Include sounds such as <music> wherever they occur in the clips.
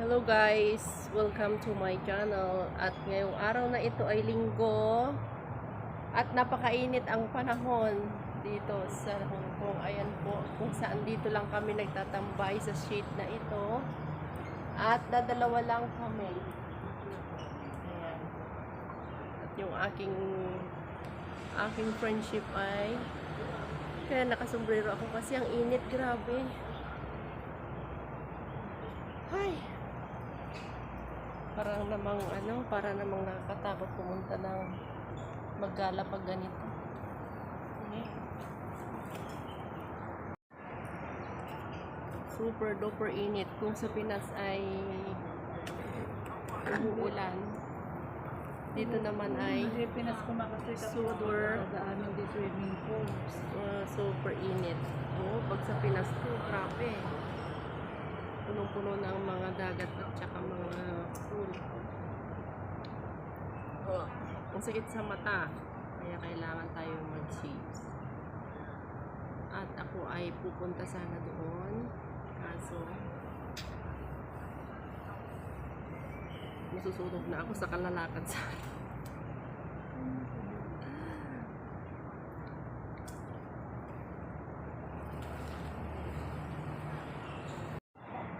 Hello guys! Welcome to my channel. At ngayong araw na ito ay linggo. At napakainit ang panahon dito sa Hong Kong. Ayan po, kung saan dito lang kami nagtatambay sa street na ito. At dadalawa lang kami. Ayan. At yung aking aking friendship ay kaya nakasombrero ako kasi ang init, grabe. Ay. Parang namang ano, para namang nakakatakot pumunta ng maggala pag ganito. Okay. Super duper init. Kung sa Pinas ay umuulan. Dito naman ay ka Sudor. Daanan di swimming pools. uh, super init. Oo, pag sa Pinas to, grabe. Punong-puno ng mga dagat at saka mga pool. Ang sakit sa mata. Kaya kailangan tayo mag-shades. At ako ay pupunta sana doon. Kaso, masusunog na ako sa kalalakad sa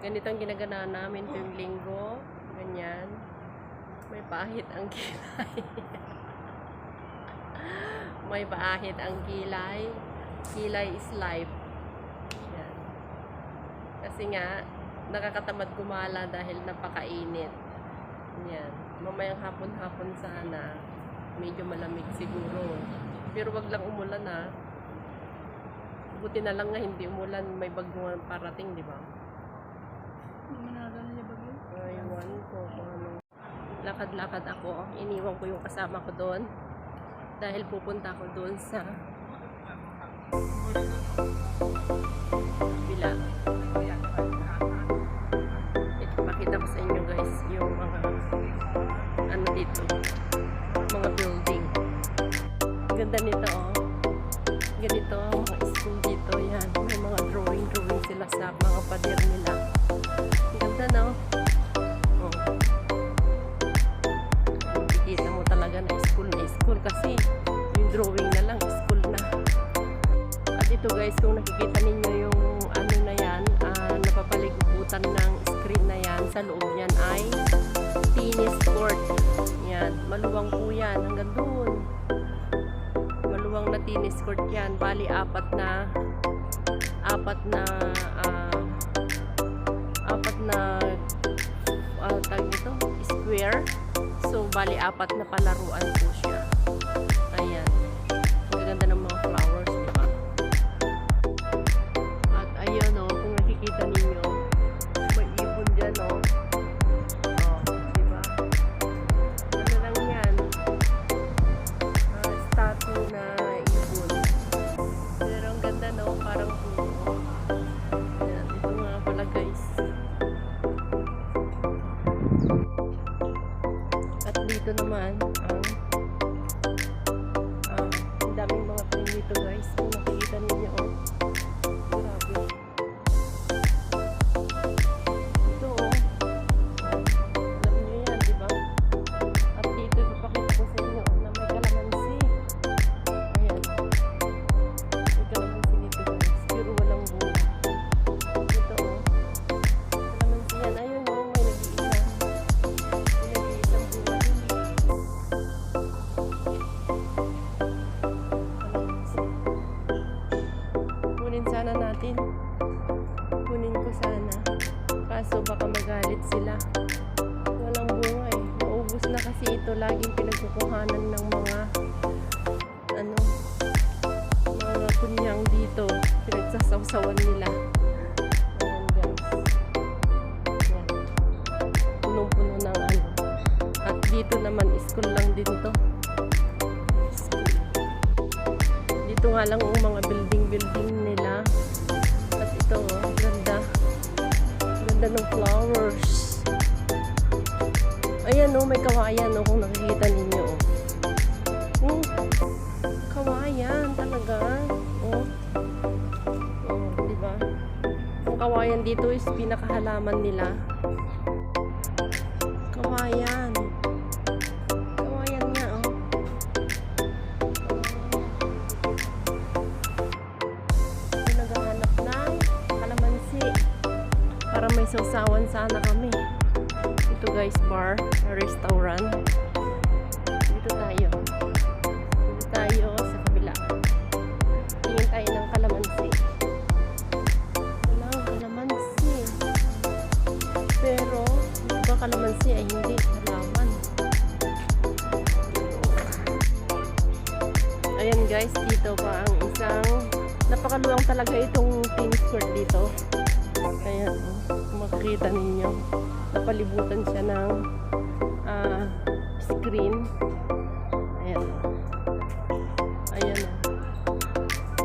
ganito ang ginagana namin tuwing linggo. Ganyan. May pahit ang kilay. <laughs> May paahit ang kilay. Kilay is life. Yan. Kasi nga, nakakatamad gumala dahil napakainit. Yan. Mamayang hapon-hapon sana. Medyo malamig siguro. Pero wag lang umulan ha. Buti na lang nga hindi umulan. May bagong parating, di ba? Manalo na niya bagyo? Aywan ko kung ano. Lakad-lakad ako. Iniwan ko yung kasama ko doon. Dahil pupunta ako doon sa bila. Ito, pakita ko sa inyo guys yung mga ano dito. Mga building. Ganda nito oh. Ganito sa loob niyan ay tennis court. Yan, maluwang po yan hanggang doon. Maluwang na tennis court yan, bali apat na apat na ah, apat na uh, tag ito, square. So, bali apat na palaruan po siya. Dito naman, ang ah, ang daming mga tanim dito guys. Natin. Kunin ko sana. Kaso baka magalit sila. Walang bunga eh. Maubos na kasi ito. Laging pinagkukuhanan ng mga ano mga kunyang dito. Pinagsasawsawan nila. Ayan guys. Ayan. Punong-puno ng ano. At dito naman school lang din to. Dito nga lang ang mga building-building Ganda ng flowers. Ayan, oh, may kawayan, oh, kung nakikita ninyo. Hmm, kawayan talaga. Oh. Oh, di ba? Ang kawayan dito is pinakahalaman nila. May sausawan sana kami. Ito guys, bar, restaurant. Dito tayo. Dito tayo sa kabila. Tingin tayo ng kalamansi. Walang kalamansi. Pero, iba kalamansi ay hindi halaman. Ayan guys, dito pa ang isang napakaluwang talaga itong tennis court dito. Ayan, makikita ninyo, napalibutan siya ng ah, screen. Ayan. Ayan.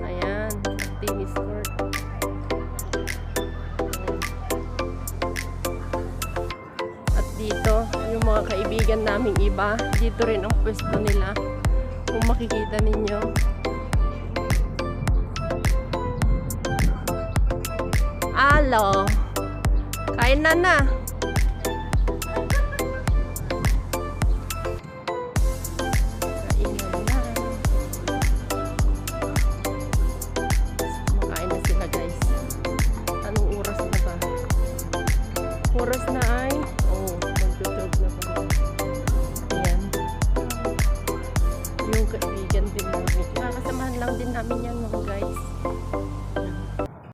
Ayan, tennis court. Ayan. At dito, yung mga kaibigan naming iba, dito rin ang pwesto nila. Kung makikita ninyo. Ayan. Yung kaibigan din namin. Nakakasamahan lang din namin yan.